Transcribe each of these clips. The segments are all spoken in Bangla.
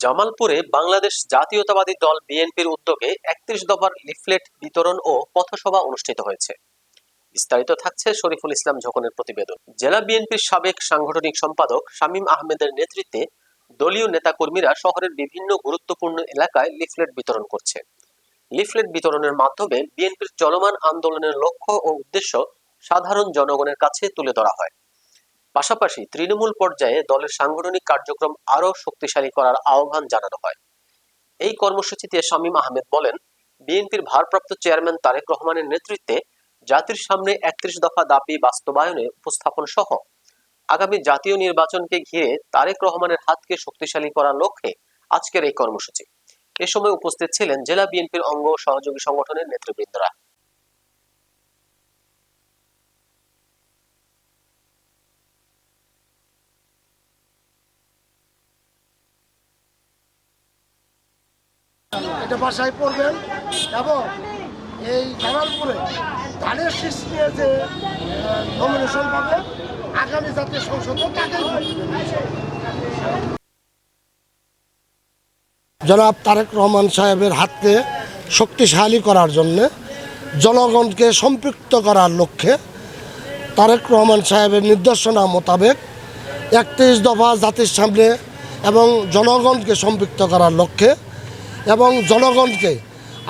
জামালপুরে বাংলাদেশ জাতীয়তাবাদী দল বিএনপির উদ্যোগে একত্রিশ দফার লিফলেট বিতরণ ও পথসভা অনুষ্ঠিত হয়েছে। বিস্তারিত থাকছে শরীফুল ইসলাম ঝকনের প্রতিবেদন। জেলা বিএনপির সাবেক সাংগঠনিক সম্পাদক শামীম আহমেদের নেতৃত্বে দলীয় নেতাকর্মীরা শহরের বিভিন্ন গুরুত্বপূর্ণ এলাকায় লিফলেট বিতরণ করছে। লিফলেট বিতরণের মাধ্যমে বিএনপির চলমান আন্দোলনের লক্ষ্য ও উদ্দেশ্য সাধারণ জনগণের কাছে তুলে ধরা হয়। পাশাপাশি তৃণমূল পর্যায়ে দলের সাংগঠনিক কার্যক্রম আরও শক্তিশালী করার আহ্বান জানানো হয়। এই কর্মসূচিতে শামীম আহমেদ বলেন, বিএনপির ভারপ্রাপ্ত চেয়ারম্যান তারেক রহমানের নেতৃত্বে জাতির সামনে একত্রিশ দফা দাবি বাস্তবায়নে উপস্থাপন সহ আগামী জাতীয় নির্বাচনকে ঘিরে তারেক রহমানের হাতকে শক্তিশালী করার লক্ষ্যে আজকের এই কর্মসূচি। এ সময় উপস্থিত ছিলেন জেলা বিএনপির অঙ্গ সহযোগী সংগঠনের নেতৃবৃন্দরা। এটা বাসায় পড়বেন। এবং এই জামালপুরে ধানের শীষ নিয়ে যে নমিনেশন পাবে, আগামী জাতীয় সংসদে তাকেই জনাব তারেক রহমান সাহেবের হাতকে শক্তিশালী করার জন্যে, জনগণকে সম্পৃক্ত করার লক্ষ্যে তারেক রহমান সাহেবের নির্দেশনা মোতাবেক একত্রিশ দফা জাতির সামনে এবং জনগণকে সম্পৃক্ত করার লক্ষ্যে এবং জনগণকে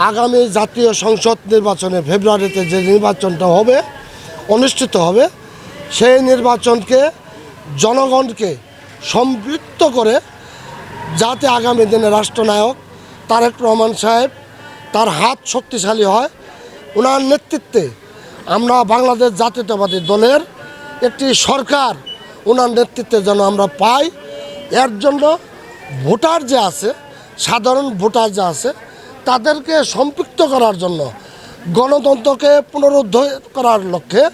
আগামী জাতীয় সংসদ নির্বাচনে ফেব্রুয়ারিতে যে নির্বাচনটা হবে, অনুষ্ঠিত হবে, সেই নির্বাচনকে জনগণকে সম্পৃক্ত করে যাতে আগামী দিনে রাষ্ট্রনায়ক তারেক রহমান সাহেব তার হাত শক্তিশালী হয়। ওনার নেতৃত্বে আমরা বাংলাদেশ জাতীয়তাবাদী দলের একটি সরকার ওনার নেতৃত্বে যেন আমরা পাই। এর জন্য ভোটার যে আছে সাধারণ ভোটার যা আছে, তাদেরকে সম্পৃক্ত করার জন্য গণতন্ত্রকে পুনরুদ্ধার করার লক্ষ্যে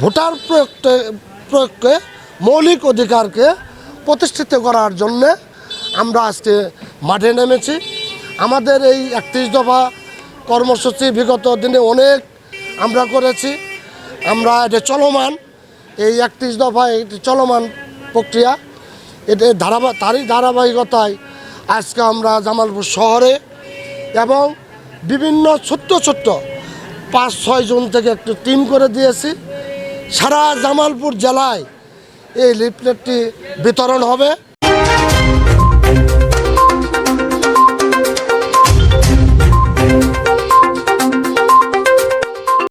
ভোটার প্রয়োগকে প্রয়োগকে মৌলিক অধিকারকে প্রতিষ্ঠিত করার জন্যে আমরা আজকে মাঠে নেমেছি। আমাদের এই একত্রিশ দফা কর্মসূচি বিগত দিনে অনেক আমরা করেছি। আমরা এটা চলমান, এই একত্রিশ দফা এটি চলমান প্রক্রিয়া, এটা ধারাবা, তারই ধারাবাহিকতায় আজকে আমরা জামালপুর শহরে এবং বিভিন্ন ছোট্ট ছোট্ট পাঁচ, ছয় জন থেকে একটু টিম করে দিয়েছি। সারা জামালপুর জেলায় এই লিফলেটটি বিতরণ হবে।